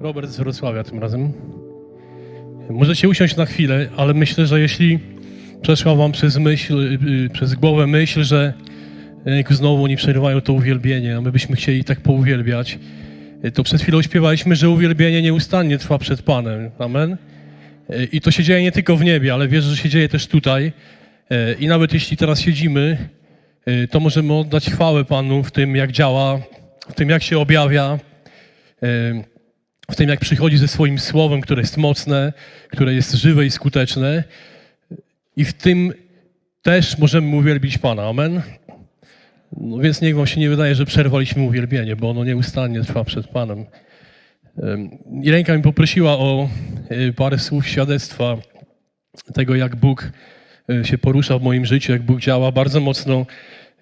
Robert z Wrocławia tym razem. Możecie usiąść na chwilę, ale myślę, że jeśli przeszła wam przez myśl, y, przez głowę myśl, że jak znowu oni przerywają to uwielbienie, a my byśmy chcieli tak pouwielbiać, y, to przed chwilą śpiewaliśmy, że uwielbienie nieustannie trwa przed Panem. Amen. Y, I to się dzieje nie tylko w niebie, ale wierzę, że się dzieje też tutaj. Y, I nawet jeśli teraz siedzimy, y, to możemy oddać chwałę Panu w tym, jak działa, w tym, jak się objawia, y, w tym, jak przychodzi ze swoim słowem, które jest mocne, które jest żywe i skuteczne. I w tym też możemy uwielbić Pana. Amen. No więc niech wam się nie wydaje, że przerwaliśmy uwielbienie, bo ono nieustannie trwa przed Panem. I ręka mi poprosiła o y, parę słów świadectwa tego, jak Bóg y, się porusza w moim życiu, jak Bóg działa. Bardzo mocno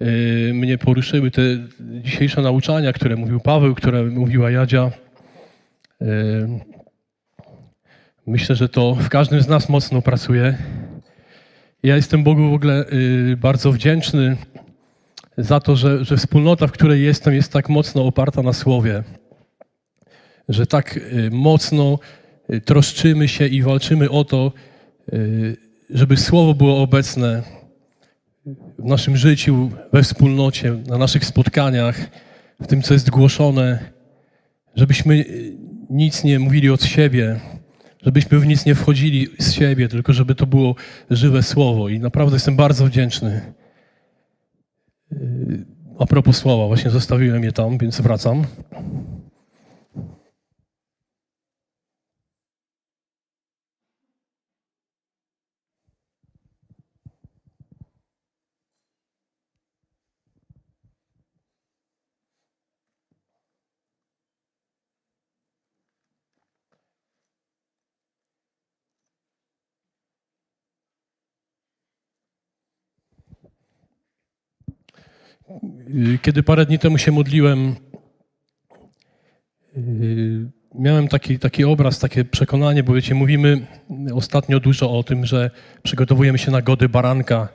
y, mnie poruszyły te dzisiejsze nauczania, które mówił Paweł, które mówiła Jadzia. Myślę, że to w każdym z nas mocno pracuje. Ja jestem Bogu w ogóle y, bardzo wdzięczny za to, że, że wspólnota, w której jestem, jest tak mocno oparta na słowie. Że tak y, mocno y, troszczymy się i walczymy o to, żeby słowo było obecne w naszym życiu, we wspólnocie, na naszych spotkaniach, w tym, co jest głoszone, żebyśmy nic nie mówili od siebie, żebyśmy w nic nie wchodzili z siebie, tylko żeby to było żywe słowo. I naprawdę jestem bardzo wdzięczny. Yy, A propos słowa, właśnie zostawiłem je tam, więc wracam. Kiedy parę dni temu się modliłem, yy, miałem taki, taki obraz, takie przekonanie, bo wiecie, mówimy ostatnio dużo o tym, że przygotowujemy się na gody baranka,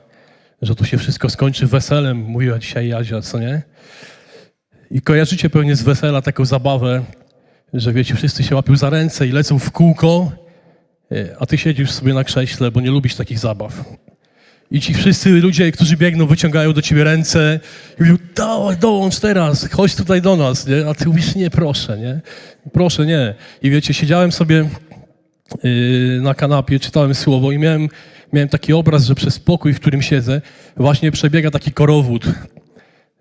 że to się wszystko skończy weselem, mówiła dzisiaj Jadzia, co nie? I kojarzycie pewnie z wesela taką zabawę, że wiecie, wszyscy się łapią za ręce i lecą w kółko, yy, a ty siedzisz sobie na krześle, bo nie lubisz takich zabaw. I ci wszyscy ludzie, którzy biegną, wyciągają do ciebie ręce i mówią, dołącz teraz, chodź tutaj do nas, nie? A ty mówisz, nie, proszę, nie? Proszę, nie. I wiecie, siedziałem sobie yy, na kanapie, czytałem słowo i miałem, miałem taki obraz, że przez pokój, w którym siedzę, właśnie przebiega taki korowód.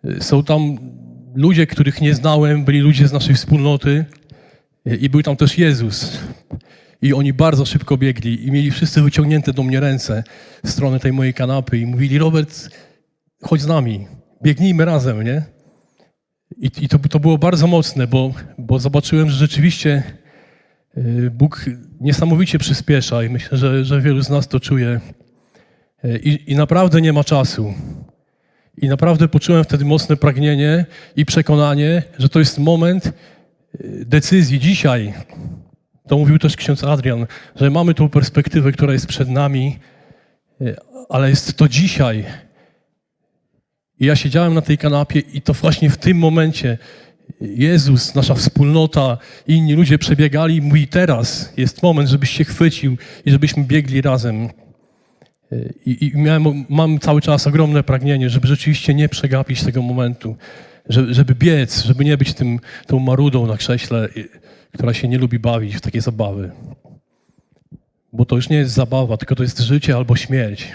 Yy, Są tam ludzie, których nie znałem, byli ludzie z naszej wspólnoty yy, i był tam też Jezus. I oni bardzo szybko biegli i mieli wszyscy wyciągnięte do mnie ręce w stronę tej mojej kanapy i mówili, Robert, chodź z nami, biegnijmy razem, nie? I, i to, to było bardzo mocne, bo, bo zobaczyłem, że rzeczywiście y, Bóg niesamowicie przyspiesza i myślę, że, że wielu z nas to czuje. Y, I, I naprawdę nie ma czasu. I naprawdę poczułem wtedy mocne pragnienie i przekonanie, że to jest moment y, decyzji dzisiaj. To mówił też ksiądz Adrian, że mamy tą perspektywę, która jest przed nami, y, ale jest to dzisiaj. I ja siedziałem na tej kanapie i to właśnie w tym momencie Jezus, nasza wspólnota, inni ludzie przebiegali i mówi teraz jest moment, żebyś się chwycił i żebyśmy biegli razem. Y, I, i miałem, mam cały czas ogromne pragnienie, żeby rzeczywiście nie przegapić tego momentu, żeby, żeby biec, żeby nie być tym, tą marudą na krześle, y, która się nie lubi bawić w takie zabawy. Bo to już nie jest zabawa, tylko to jest życie albo śmierć.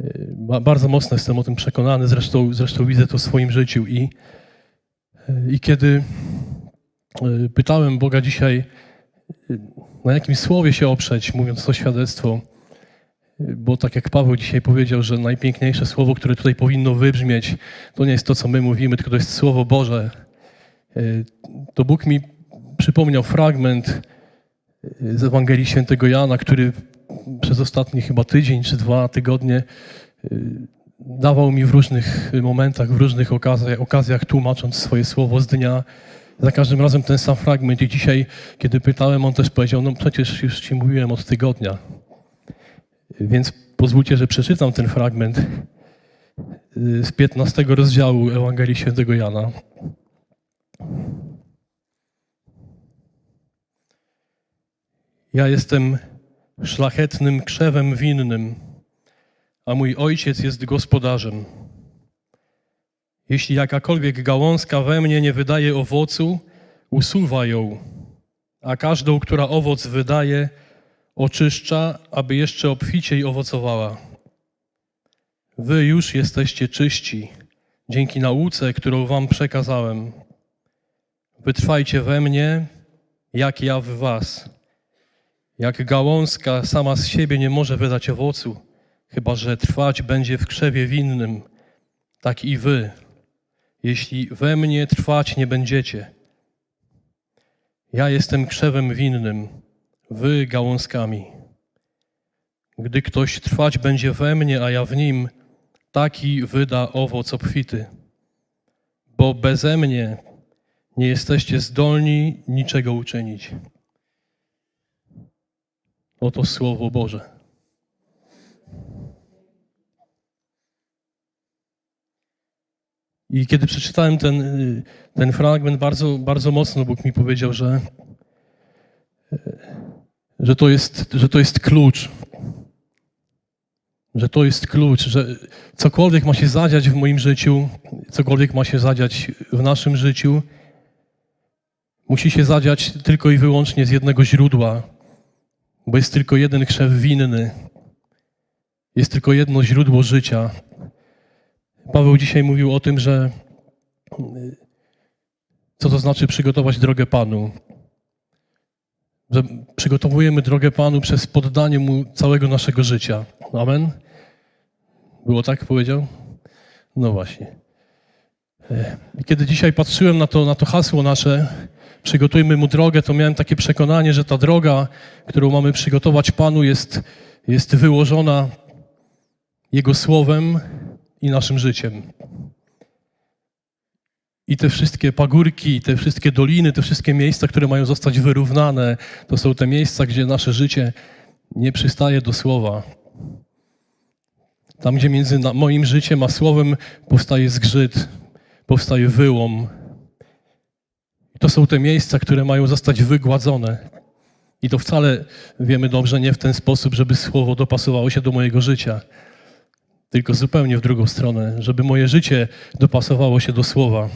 Y, ba- Bardzo mocno jestem o tym przekonany, zresztą, zresztą widzę to w swoim życiu. I, y, i kiedy y, pytałem Boga dzisiaj, na jakim słowie się oprzeć, mówiąc to świadectwo, bo tak jak Paweł dzisiaj powiedział, że najpiękniejsze słowo, które tutaj powinno wybrzmieć, to nie jest to, co my mówimy, tylko to jest Słowo Boże. Y, To Bóg mi przypomniał fragment y, z Ewangelii Świętego Jana, który przez ostatni chyba tydzień czy dwa tygodnie y, dawał mi w różnych momentach, w różnych okazjach, okazjach tłumacząc swoje słowo z dnia. Za każdym razem ten sam fragment i dzisiaj, kiedy pytałem, on też powiedział, no przecież już ci mówiłem od tygodnia. Więc pozwólcie, że przeczytam ten fragment z 15 rozdziału Ewangelii Świętego Jana. Ja jestem szlachetnym krzewem winnym, a mój ojciec jest gospodarzem. Jeśli jakakolwiek gałązka we mnie nie wydaje owocu, usuwa ją, a każdą, która owoc wydaje, oczyszcza, aby jeszcze obficiej owocowała. Wy już jesteście czyści dzięki nauce, którą wam przekazałem. Wytrwajcie we mnie, jak ja w was. Jak gałązka sama z siebie nie może wydać owocu, chyba że trwać będzie w krzewie winnym, tak i wy, jeśli we mnie trwać nie będziecie. Ja jestem krzewem winnym, wy gałązkami. Gdy ktoś trwać będzie we mnie, a ja w nim, taki wyda owoc obfity. Bo beze mnie nie jesteście zdolni niczego uczynić. Oto Słowo Boże. I kiedy przeczytałem ten, ten fragment, bardzo, bardzo mocno Bóg mi powiedział, że, że, to jest, że to jest klucz. Że to jest klucz, że cokolwiek ma się zadziać w moim życiu, cokolwiek ma się zadziać w naszym życiu, musi się zadziać tylko i wyłącznie z jednego źródła, bo jest tylko jeden krzew winny, jest tylko jedno źródło życia. Paweł dzisiaj mówił o tym, że co to znaczy przygotować drogę Panu. Że przygotowujemy drogę Panu przez poddanie Mu całego naszego życia. Amen? Było tak powiedział? No właśnie. I kiedy dzisiaj patrzyłem na to, na to hasło nasze, przygotujmy Mu drogę, to miałem takie przekonanie, że ta droga, którą mamy przygotować Panu, jest, jest wyłożona Jego Słowem i naszym życiem. I te wszystkie pagórki, te wszystkie doliny, te wszystkie miejsca, które mają zostać wyrównane, to są te miejsca, gdzie nasze życie nie przystaje do słowa. Tam, gdzie między moim życiem a słowem powstaje zgrzyt, powstaje wyłom. I to są te miejsca, które mają zostać wygładzone. I to wcale, wiemy dobrze, nie w ten sposób, żeby słowo dopasowało się do mojego życia, tylko zupełnie w drugą stronę, żeby moje życie dopasowało się do słowa.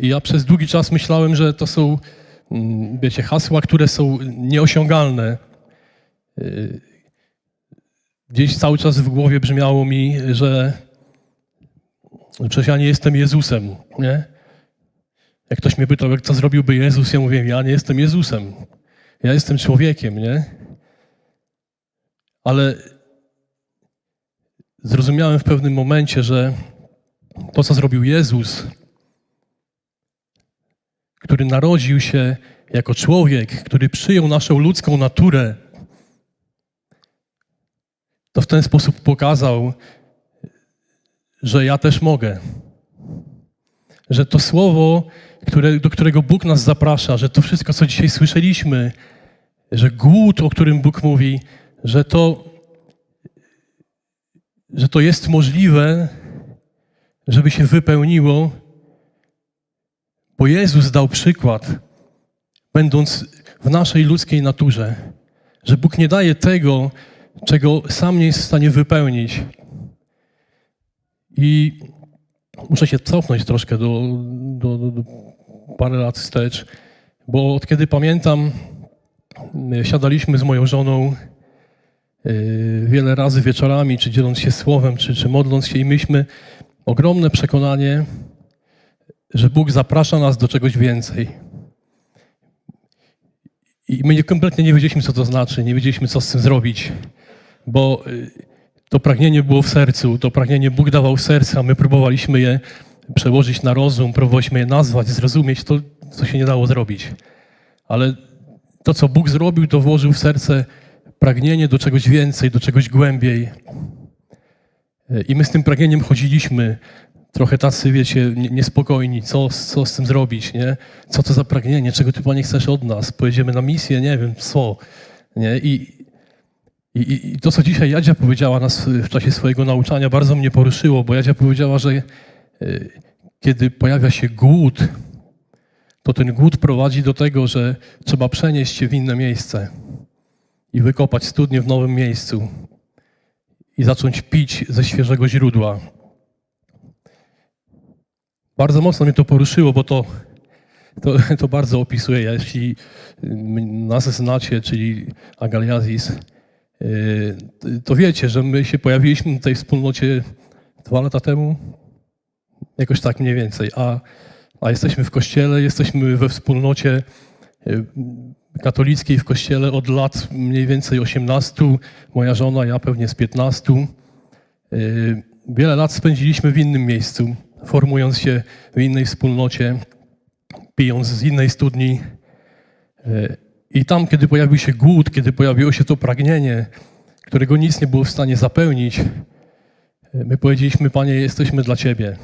I ja przez długi czas myślałem, że to są, mm, wiecie, hasła, które są nieosiągalne. Gdzieś cały czas w głowie brzmiało mi, że przecież ja nie jestem Jezusem, nie? Jak ktoś mnie pytał, co zrobiłby Jezus, ja mówię, ja nie jestem Jezusem. Ja jestem człowiekiem, nie? Ale zrozumiałem w pewnym momencie, że to, co zrobił Jezus, który narodził się jako człowiek, który przyjął naszą ludzką naturę, to w ten sposób pokazał, że ja też mogę. Że to słowo, które, do którego Bóg nas zaprasza, że to wszystko, co dzisiaj słyszeliśmy, że głód, o którym Bóg mówi, że to, że to jest możliwe, żeby się wypełniło, bo Jezus dał przykład, będąc w naszej ludzkiej naturze, że Bóg nie daje tego, czego sam nie jest w stanie wypełnić. I muszę się cofnąć troszkę do, do, do, do parę lat wstecz, bo od kiedy pamiętam, siadaliśmy z moją żoną yy, wiele razy wieczorami, czy dzieląc się słowem, czy, czy modląc się, i myśmy ogromne przekonanie, że Bóg zaprasza nas do czegoś więcej. I my kompletnie nie wiedzieliśmy, co to znaczy, nie wiedzieliśmy, co z tym zrobić bo y, to pragnienie było w sercu, to pragnienie Bóg dawał w serce, a my próbowaliśmy je przełożyć na rozum, próbowaliśmy je nazwać, zrozumieć to, co się nie dało zrobić. Ale to, co Bóg zrobił, to włożył w serce pragnienie do czegoś więcej, do czegoś głębiej. I my z tym pragnieniem chodziliśmy, trochę tacy, wiecie, niespokojni, co, co z tym zrobić, nie? Co to za pragnienie, czego Ty, Panie, chcesz od nas? Pojedziemy na misję, nie wiem, co, nie? I, i, I, to, co dzisiaj Jadzia powiedziała nas w czasie swojego nauczania, bardzo mnie poruszyło, bo Jadzia powiedziała, że kiedy pojawia się głód, to ten głód prowadzi do tego, że trzeba przenieść się w inne miejsce i wykopać studnię w nowym miejscu i zacząć pić ze świeżego źródła. Bardzo mocno mnie to poruszyło, bo to, to, to bardzo opisuje. Jeśli nas znacie, czyli Agaliazis, yy, to wiecie, że my się pojawiliśmy w tej wspólnocie dwa lata temu, jakoś tak mniej więcej, a, a jesteśmy w kościele, jesteśmy we wspólnocie yy, katolickiej w kościele od lat mniej więcej 18, moja żona, ja pewnie z 15. Yy, Wiele lat spędziliśmy w innym miejscu, formując się w innej wspólnocie, pijąc z innej studni. Yy, I tam, kiedy pojawił się głód, kiedy pojawiło się to pragnienie, którego nic nie było w stanie zapełnić, my powiedzieliśmy, Panie, jesteśmy dla Ciebie.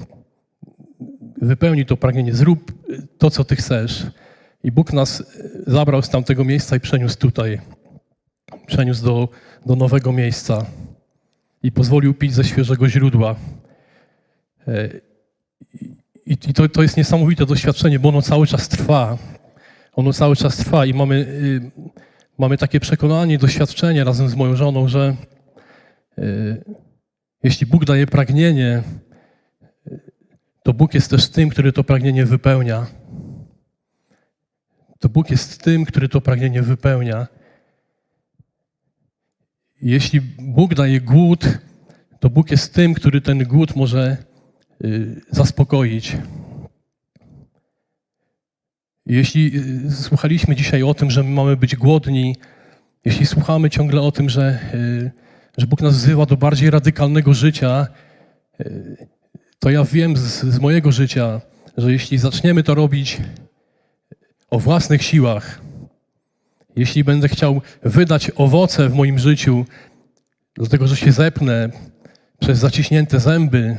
Wypełnij to pragnienie, zrób to, co Ty chcesz. I Bóg nas zabrał z tamtego miejsca i przeniósł tutaj. Przeniósł do, do nowego miejsca i pozwolił pić ze świeżego źródła. E, I, i to, to jest niesamowite doświadczenie, bo ono cały czas trwa. Ono cały czas trwa i mamy, y, mamy takie przekonanie, doświadczenie razem z moją żoną, że y, jeśli Bóg daje pragnienie, to Bóg jest też tym, który to pragnienie wypełnia. To Bóg jest tym, który to pragnienie wypełnia. Jeśli Bóg daje głód, to Bóg jest tym, który ten głód może y, zaspokoić. Jeśli y, słuchaliśmy dzisiaj o tym, że my mamy być głodni, jeśli słuchamy ciągle o tym, że, y, że Bóg nas wzywa do bardziej radykalnego życia, to ja wiem z, z mojego życia, że jeśli zaczniemy to robić o własnych siłach, jeśli będę chciał wydać owoce w moim życiu, dlatego że się zepnę przez zaciśnięte zęby,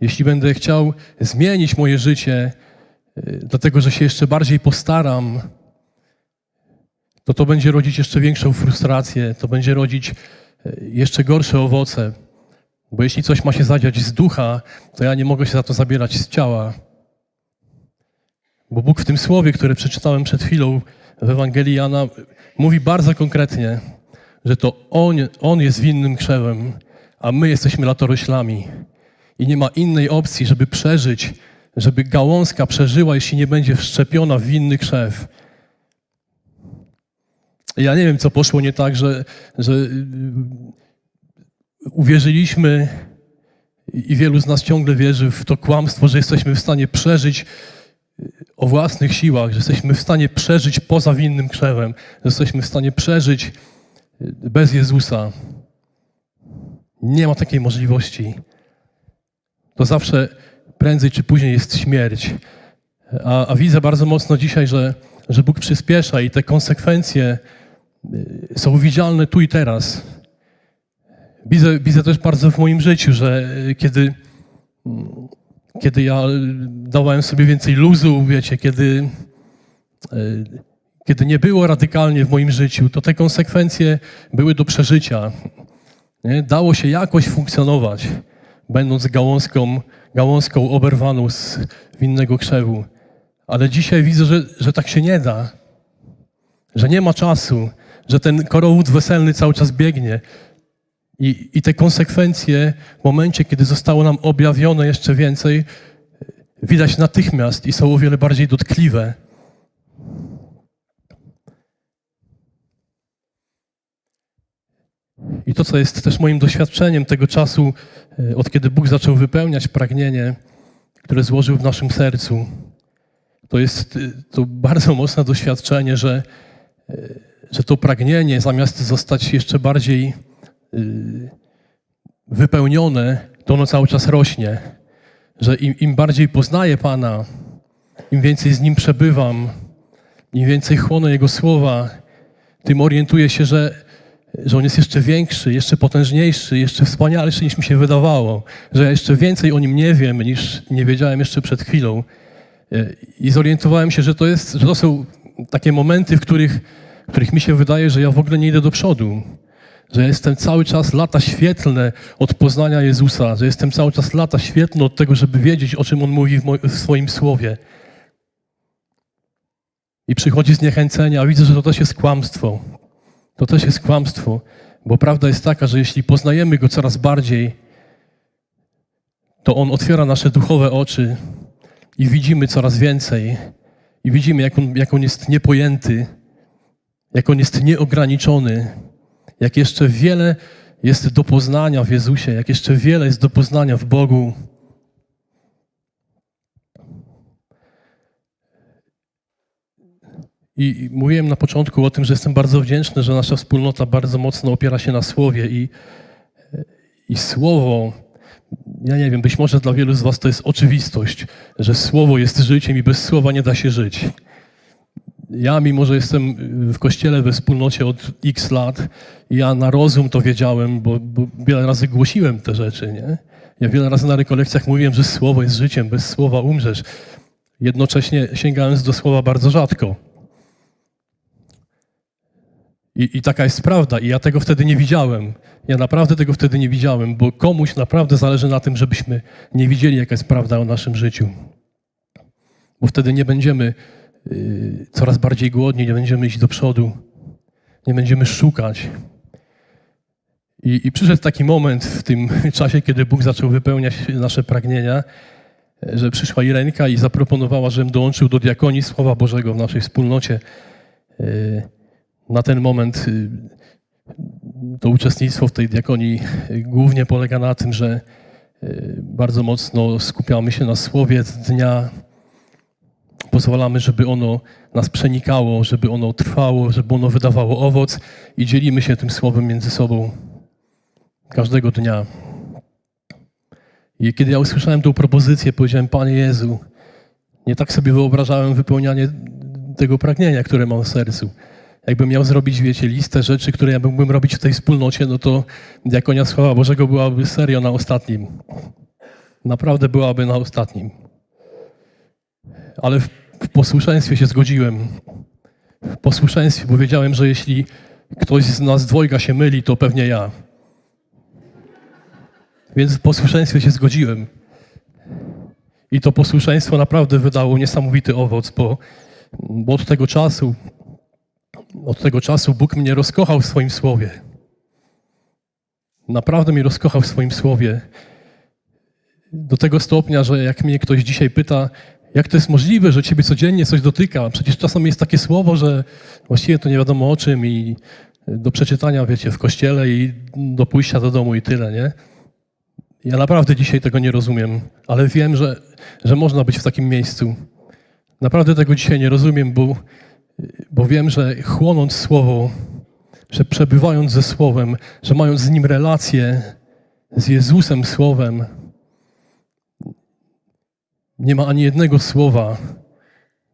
jeśli będę chciał zmienić moje życie, y, dlatego że się jeszcze bardziej postaram, to to będzie rodzić jeszcze większą frustrację, to będzie rodzić y, jeszcze gorsze owoce. Bo jeśli coś ma się zadziać z ducha, to ja nie mogę się za to zabierać z ciała. Bo Bóg w tym słowie, które przeczytałem przed chwilą w Ewangelii Jana, mówi bardzo konkretnie, że to On, on jest winnym krzewem, a my jesteśmy latoroślami. I nie ma innej opcji, żeby przeżyć, żeby gałązka przeżyła, jeśli nie będzie wszczepiona w winny krzew. Ja nie wiem, co poszło nie tak, że, że uwierzyliśmy i wielu z nas ciągle wierzy w to kłamstwo, że jesteśmy w stanie przeżyć o własnych siłach, że jesteśmy w stanie przeżyć poza winnym krzewem, że jesteśmy w stanie przeżyć bez Jezusa. Nie ma takiej możliwości. To zawsze prędzej czy później jest śmierć. A, a widzę bardzo mocno dzisiaj, że, że Bóg przyspiesza i te konsekwencje y, są widzialne tu i teraz. Widzę, widzę też bardzo w moim życiu, że y, kiedy kiedy ja dawałem sobie więcej luzu, wiecie, kiedy, e, kiedy nie było radykalnie w moim życiu, to te konsekwencje były do przeżycia. Nie? Dało się jakoś funkcjonować, będąc gałązką, gałązką oberwaną z winnego krzewu. Ale dzisiaj widzę, że, że tak się nie da, że nie ma czasu, że ten korowód weselny cały czas biegnie, i, I te konsekwencje w momencie, kiedy zostało nam objawione jeszcze więcej, widać natychmiast i są o wiele bardziej dotkliwe. I to, co jest też moim doświadczeniem tego czasu, e, od kiedy Bóg zaczął wypełniać pragnienie, które złożył w naszym sercu, to jest e, to bardzo mocne doświadczenie, że, e, że to pragnienie, zamiast zostać jeszcze bardziej wypełnione, to ono cały czas rośnie. Że im, im bardziej poznaję Pana, im więcej z Nim przebywam, im więcej chłonę Jego słowa, tym orientuję się, że, że On jest jeszcze większy, jeszcze potężniejszy, jeszcze wspanialszy niż mi się wydawało, że ja jeszcze więcej o Nim nie wiem niż nie wiedziałem jeszcze przed chwilą. Y, I zorientowałem się, że to, jest, że to są takie momenty, w których, w których mi się wydaje, że ja w ogóle nie idę do przodu że jestem cały czas lata świetlne od poznania Jezusa, że jestem cały czas lata świetlne od tego, żeby wiedzieć, o czym On mówi w, w swoim słowie. i przychodzi zniechęcenie, a widzę, że to też jest kłamstwo. To też jest kłamstwo, bo prawda jest taka, że jeśli poznajemy Go coraz bardziej, to On otwiera nasze duchowe oczy i widzimy coraz więcej. I widzimy, jak On, jak on jest niepojęty, jak On jest nieograniczony, jak jeszcze wiele jest do poznania w Jezusie, jak jeszcze wiele jest do poznania w Bogu. I mówiłem na początku o tym, że jestem bardzo wdzięczny, że nasza wspólnota bardzo mocno opiera się na słowie i, i słowo, ja nie wiem, być może dla wielu z Was to jest oczywistość, że słowo jest życiem i bez słowa nie da się żyć. Ja, mimo że jestem w kościele we wspólnocie od x lat, ja na rozum to wiedziałem, bo, bo wiele razy głosiłem te rzeczy, nie? Ja wiele razy na rekolekcjach mówiłem, że słowo jest życiem, bez słowa umrzesz. Jednocześnie sięgając do słowa bardzo rzadko. I, I taka jest prawda, i ja tego wtedy nie widziałem. Ja naprawdę tego wtedy nie widziałem, bo komuś naprawdę zależy na tym, żebyśmy nie widzieli, jaka jest prawda o naszym życiu. Bo wtedy nie będziemy coraz bardziej głodni, nie będziemy iść do przodu, nie będziemy szukać. I, I przyszedł taki moment w tym czasie, kiedy Bóg zaczął wypełniać nasze pragnienia, że przyszła Irenka i zaproponowała, żebym dołączył do diakonii Słowa Bożego w naszej wspólnocie. Y, na ten moment y, to uczestnictwo w tej diakonii y, głównie polega na tym, że y, bardzo mocno skupiamy się na słowie dnia. Pozwalamy, żeby ono nas przenikało, żeby ono trwało, żeby ono wydawało owoc i dzielimy się tym słowem między sobą każdego dnia. I kiedy ja usłyszałem tę propozycję, powiedziałem: Panie Jezu, nie tak sobie wyobrażałem wypełnianie tego pragnienia, które mam w sercu jakbym miał zrobić, wiecie, listę rzeczy, które ja mógłbym robić w tej wspólnocie, no to diakonia Słowa Bożego byłaby serio na ostatnim. Naprawdę byłaby na ostatnim. Ale w, w posłuszeństwie się zgodziłem. W posłuszeństwie, bo wiedziałem, że jeśli ktoś z nas dwojga się myli, to pewnie ja. Więc w posłuszeństwie się zgodziłem. I to posłuszeństwo naprawdę wydało niesamowity owoc, bo, bo od tego czasu od tego czasu Bóg mnie rozkochał w swoim słowie. Naprawdę mnie rozkochał w swoim słowie. Do tego stopnia, że jak mnie ktoś dzisiaj pyta, jak to jest możliwe, że ciebie codziennie coś dotyka? Przecież czasem jest takie słowo, że właściwie to nie wiadomo o czym i do przeczytania, wiecie, w kościele i do pójścia do domu i tyle, nie? Ja naprawdę dzisiaj tego nie rozumiem, ale wiem, że, że można być w takim miejscu. Naprawdę tego dzisiaj nie rozumiem, bo bo wiem, że chłonąc Słowo, że przebywając ze Słowem, że mając z Nim relację, z Jezusem Słowem, nie ma ani jednego słowa,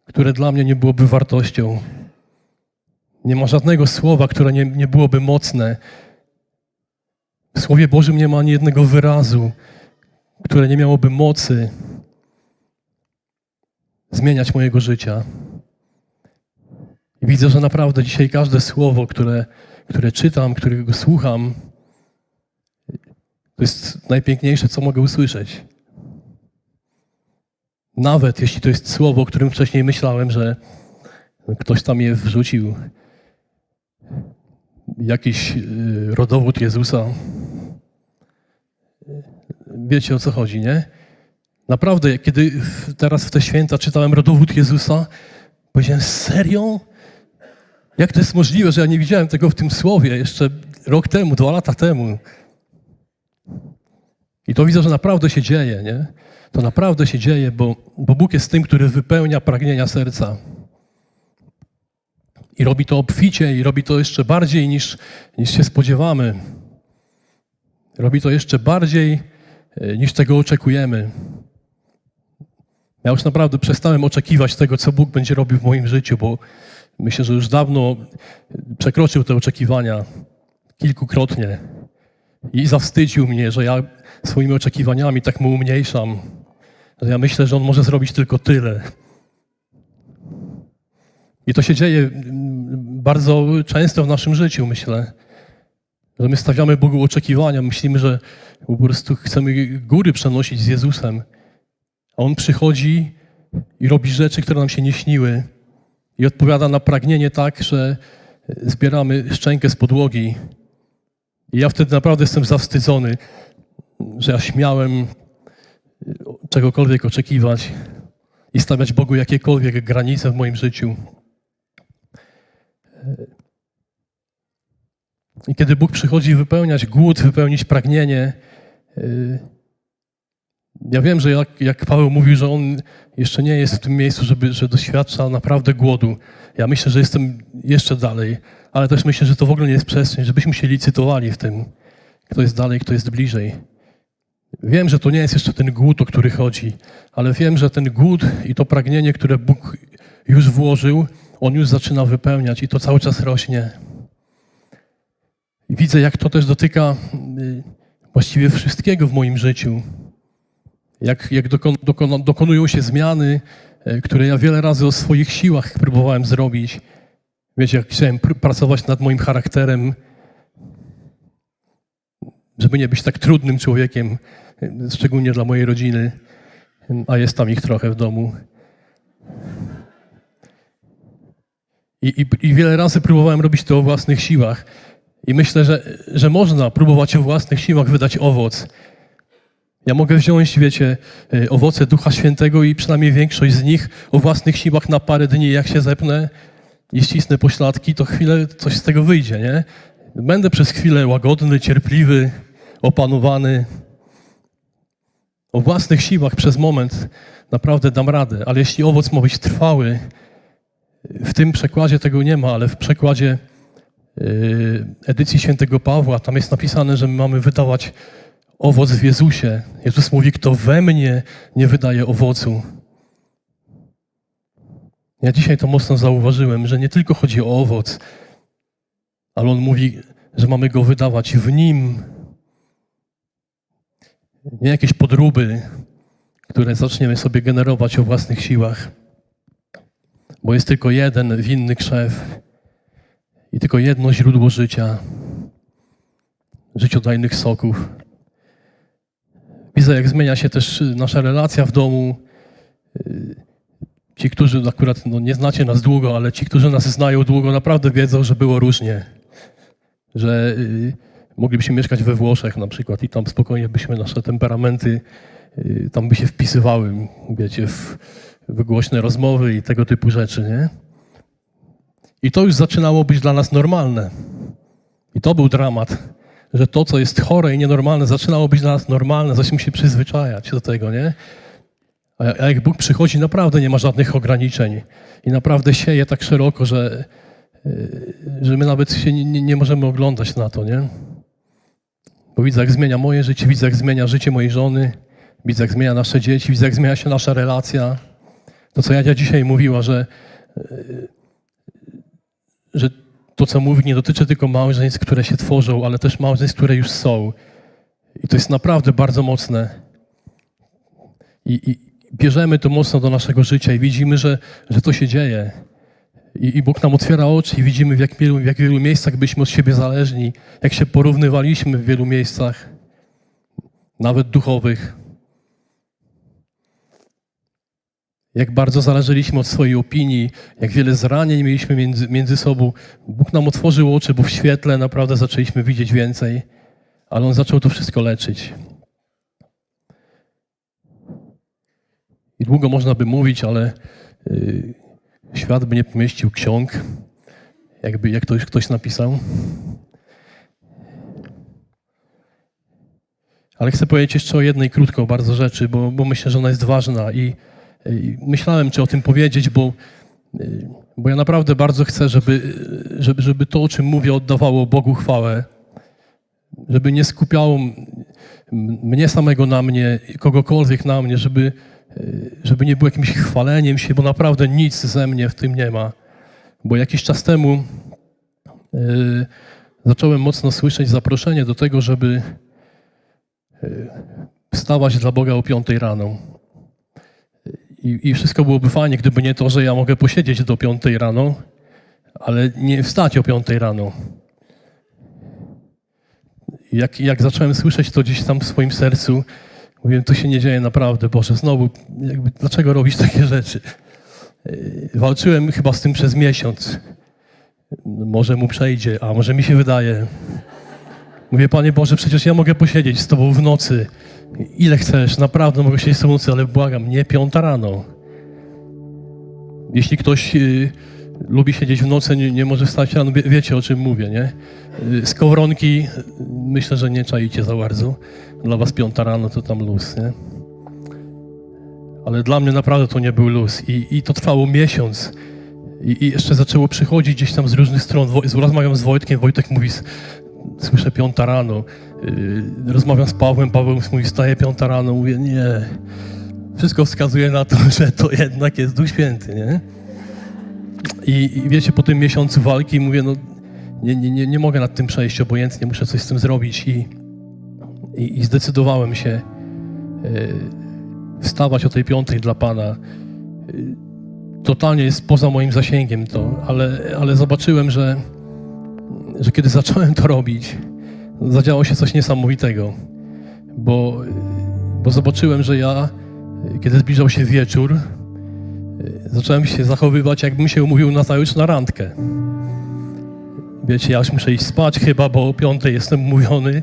które dla mnie nie byłoby wartością. Nie ma żadnego słowa, które nie, nie byłoby mocne. W Słowie Bożym nie ma ani jednego wyrazu, które nie miałoby mocy zmieniać mojego życia. I widzę, że naprawdę dzisiaj każde słowo, które, które czytam, którego słucham, to jest najpiękniejsze, co mogę usłyszeć. Nawet jeśli to jest słowo, o którym wcześniej myślałem, że ktoś tam je wrzucił, jakiś y, rodowód Jezusa. Wiecie o co chodzi, nie? Naprawdę, kiedy teraz w te święta czytałem rodowód Jezusa, powiedziałem, serio? Jak to jest możliwe, że ja nie widziałem tego w tym słowie jeszcze rok temu, dwa lata temu? I to widzę, że naprawdę się dzieje, nie? To naprawdę się dzieje, bo, bo Bóg jest tym, który wypełnia pragnienia serca. I robi to obficie i robi to jeszcze bardziej niż, niż się spodziewamy. Robi to jeszcze bardziej e, niż tego oczekujemy. Ja już naprawdę przestałem oczekiwać tego, co Bóg będzie robił w moim życiu, bo Myślę, że już dawno przekroczył te oczekiwania kilkukrotnie i zawstydził mnie, że ja swoimi oczekiwaniami tak mu umniejszam, że ja myślę, że on może zrobić tylko tyle. I to się dzieje bardzo często w naszym życiu, myślę. Że my stawiamy Bogu oczekiwania, myślimy, że po prostu chcemy góry przenosić z Jezusem, a On przychodzi i robi rzeczy, które nam się nie śniły i odpowiada na pragnienie tak, że zbieramy szczękę z podłogi. I ja wtedy naprawdę jestem zawstydzony, że ja śmiałem czegokolwiek oczekiwać i stawiać Bogu jakiekolwiek granice w moim życiu. I kiedy Bóg przychodzi wypełniać głód, wypełnić pragnienie, yy, ja wiem, że jak, jak Paweł mówił, że on jeszcze nie jest w tym miejscu, żeby, że doświadcza naprawdę głodu. Ja myślę, że jestem jeszcze dalej, ale też myślę, że to w ogóle nie jest przestrzeń, żebyśmy się licytowali w tym, kto jest dalej, kto jest bliżej. Wiem, że to nie jest jeszcze ten głód, o który chodzi, ale wiem, że ten głód i to pragnienie, które Bóg już włożył, on już zaczyna wypełniać i to cały czas rośnie. Widzę, jak to też dotyka y, właściwie wszystkiego w moim życiu. Jak, jak dokon, dokon, dokonują się zmiany, y, które ja wiele razy o swoich siłach próbowałem zrobić. Wiecie, jak chciałem pr pracować nad moim charakterem, żeby nie być tak trudnym człowiekiem, y, szczególnie dla mojej rodziny, a jest tam ich trochę w domu. I, i, I, wiele razy próbowałem robić to o własnych siłach. I myślę, że, że można próbować o własnych siłach wydać owoc. Ja mogę wziąć, wiecie, y, owoce Ducha Świętego i przynajmniej większość z nich o własnych siłach na parę dni, jak się zepnę i ścisnę pośladki, to chwilę coś z tego wyjdzie, nie? Będę przez chwilę łagodny, cierpliwy, opanowany. O własnych siłach przez moment naprawdę dam radę, ale jeśli owoc ma być trwały, w tym przekładzie tego nie ma, ale w przekładzie yy, edycji świętego Pawła tam jest napisane, że my mamy wydawać owoc w Jezusie. Jezus mówi, kto we mnie nie wydaje owocu. Ja dzisiaj to mocno zauważyłem, że nie tylko chodzi o owoc, ale on mówi, że mamy go wydawać w nim. Nie jakieś podróby, które zaczniemy sobie generować o własnych siłach bo jest tylko jeden winny krzew i tylko jedno źródło życia, życiodajnych soków. Widzę, jak zmienia się też nasza relacja w domu. Ci, którzy akurat no, nie znacie nas długo, ale ci, którzy nas znają długo, naprawdę wiedzą, że było różnie. Że y, moglibyśmy mieszkać we Włoszech na przykład i tam spokojnie byśmy nasze temperamenty y, tam by się wpisywały, wiecie, w, wygłośne rozmowy i tego typu rzeczy, nie? I to już zaczynało być dla nas normalne. I to był dramat, że to, co jest chore i nienormalne, zaczynało być dla nas normalne, zaczęliśmy się przyzwyczajać do tego, nie? A jak Bóg przychodzi, naprawdę nie ma żadnych ograniczeń i naprawdę sieje tak szeroko, że, y, że my nawet się nie, nie możemy oglądać na to, nie? Bo widzę, jak zmienia moje życie, widzę, jak zmienia życie mojej żony, widzę, jak zmienia nasze dzieci, widzę, jak zmienia się nasza relacja. To, co Jadzia dzisiaj mówiła, że, że to, co mówi, nie dotyczy tylko małżeństw, które się tworzą, ale też małżeństw, które już są. I to jest naprawdę bardzo mocne. I, i bierzemy to mocno do naszego życia i widzimy, że, że to się dzieje. I, I Bóg nam otwiera oczy i widzimy, w jak, wielu, w jak wielu miejscach byliśmy od siebie zależni, jak się porównywaliśmy w wielu miejscach, nawet duchowych. Jak bardzo zależeliśmy od swojej opinii, jak wiele zranień mieliśmy między, między sobą. Bóg nam otworzył oczy, bo w świetle naprawdę zaczęliśmy widzieć więcej, ale On zaczął to wszystko leczyć. I długo można by mówić, ale yy, świat by nie pomieścił ksiąg, jakby jak ktoś, ktoś napisał. Ale chcę powiedzieć jeszcze o jednej krótko bardzo rzeczy, bo, bo myślę, że ona jest ważna i Myślałem, czy o tym powiedzieć, bo, bo ja naprawdę bardzo chcę, żeby, żeby, żeby to, o czym mówię, oddawało Bogu chwałę. Żeby nie skupiało mnie samego na mnie, kogokolwiek na mnie, żeby, żeby nie było jakimś chwaleniem się, bo naprawdę nic ze mnie w tym nie ma. Bo jakiś czas temu yy, zacząłem mocno słyszeć zaproszenie do tego, żeby yy, wstawać dla Boga o piątej rano. I, I, wszystko byłoby fajnie, gdyby nie to, że ja mogę posiedzieć do piątej rano, ale nie wstać o piątej rano. Jak, jak zacząłem słyszeć to gdzieś tam w swoim sercu, mówiłem, to się nie dzieje naprawdę, Boże, znowu, jakby, dlaczego robisz takie rzeczy? y, walczyłem chyba z tym przez miesiąc. Może mu przejdzie, a może mi się wydaje. Mówię, Panie Boże, przecież ja mogę posiedzieć z Tobą w nocy. Ile chcesz, naprawdę mogę siedzieć w nocy, ale błagam, nie piąta rano. Jeśli ktoś y, lubi siedzieć w nocy, nie, nie może wstać rano, wie, wiecie o czym mówię, nie? Y, skowronki, y, myślę, że nie czaicie za bardzo. Dla was piąta rano to tam luz, nie? Ale dla mnie naprawdę to nie był luz. I, i to trwało miesiąc. I, I jeszcze zaczęło przychodzić gdzieś tam z różnych stron. Wo- Rozmawiam z Wojtkiem, Wojtek mówi, słyszę piąta rano. Yy, rozmawiam z Pawłem, Paweł mówi, staje piąta rano. Mówię, nie. Wszystko wskazuje na to, że to jednak jest Duch Święty, nie? I, I wiecie, po tym miesiącu walki mówię, no nie, nie, nie, nie mogę nad tym przejść obojętnie, muszę coś z tym zrobić i, i, i zdecydowałem się e, wstawać o tej piątej dla Pana. E, totalnie jest poza moim zasięgiem to, ale, ale zobaczyłem, że, że kiedy zacząłem to robić, zadziało się coś niesamowitego, bo, bo zobaczyłem, że ja, kiedy zbliżał się wieczór, zacząłem się zachowywać, jakbym się umówił na zajutrz na randkę. Wiecie, ja już muszę iść spać chyba, bo o piątej jestem umówiony.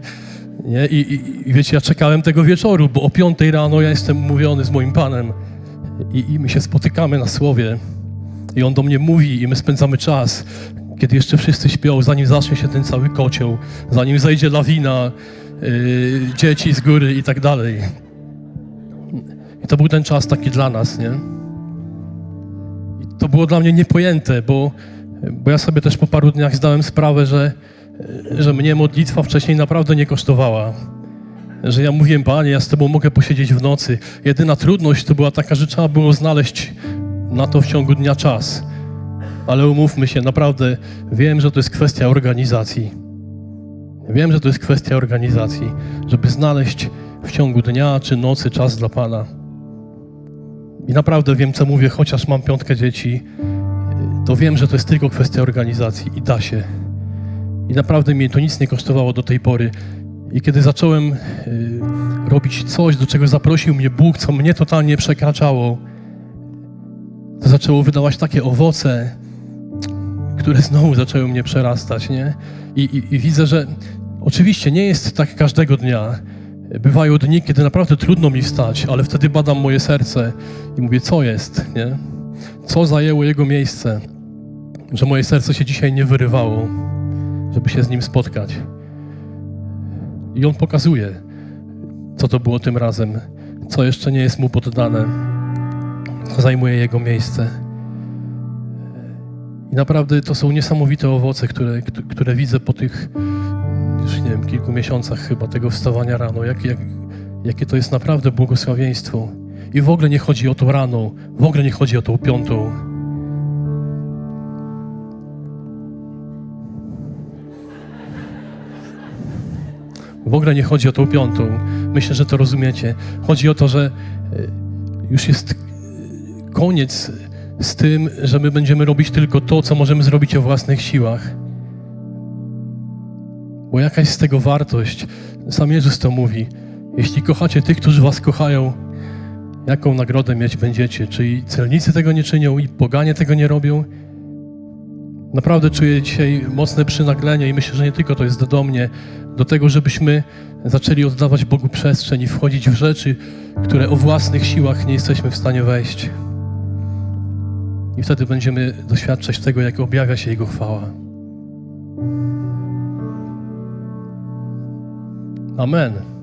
Nie? I, i, I wiecie, ja czekałem tego wieczoru, bo o piątej rano ja jestem umówiony z moim Panem. I, I my się spotykamy na słowie. I On do mnie mówi i my spędzamy czas, kiedy jeszcze wszyscy śpią, zanim zacznie się ten cały kocioł, zanim zejdzie lawina, yy, dzieci z góry i tak dalej. I to był ten czas taki dla nas, nie? I to było dla mnie niepojęte, bo, bo ja sobie też po paru dniach zdałem sprawę, że, że mnie modlitwa wcześniej naprawdę nie kosztowała. Że ja mówiłem, Panie, ja z Tobą mogę posiedzieć w nocy. Jedyna trudność to była taka, że trzeba było znaleźć na to w ciągu dnia czas. Ale umówmy się, naprawdę wiem, że to jest kwestia organizacji. Wiem, że to jest kwestia organizacji, żeby znaleźć w ciągu dnia czy nocy czas dla Pana. I naprawdę wiem, co mówię, chociaż mam piątkę dzieci, to wiem, że to jest tylko kwestia organizacji i da się. I naprawdę mnie to nic nie kosztowało do tej pory. I kiedy zacząłem y, robić coś, do czego zaprosił mnie Bóg, co mnie totalnie przekraczało, to zaczęło wydawać takie owoce, które znowu zaczęły mnie przerastać, nie? I, i, I widzę, że oczywiście nie jest tak każdego dnia. Bywają dni, kiedy naprawdę trudno mi wstać, ale wtedy badam moje serce i mówię, co jest, nie? Co zajęło jego miejsce, że moje serce się dzisiaj nie wyrywało, żeby się z nim spotkać. I on pokazuje, co to było tym razem, co jeszcze nie jest mu poddane, co zajmuje jego miejsce. I naprawdę to są niesamowite owoce, które, kt- które widzę po tych już nie wiem, kilku miesiącach chyba tego wstawania rano. Jak, jak, jakie to jest naprawdę błogosławieństwo. I w ogóle nie chodzi o to rano, w ogóle nie chodzi o tą piątą. W ogóle nie chodzi o tą piątą. Myślę, że to rozumiecie. Chodzi o to, że e, już jest e, koniec z tym, że my będziemy robić tylko to, co możemy zrobić o własnych siłach. Bo jaka jest z tego wartość? Sam Jezus to mówi. Jeśli kochacie tych, którzy was kochają, jaką nagrodę mieć będziecie? Czy celnicy tego nie czynią i poganie tego nie robią? Naprawdę czuję dzisiaj mocne przynaglenie i myślę, że nie tylko to jest do mnie, do tego, żebyśmy zaczęli oddawać Bogu przestrzeń i wchodzić w rzeczy, które o własnych siłach nie jesteśmy w stanie wejść. I wtedy będziemy doświadczać tego, jak objawia się Jego chwała. Amen.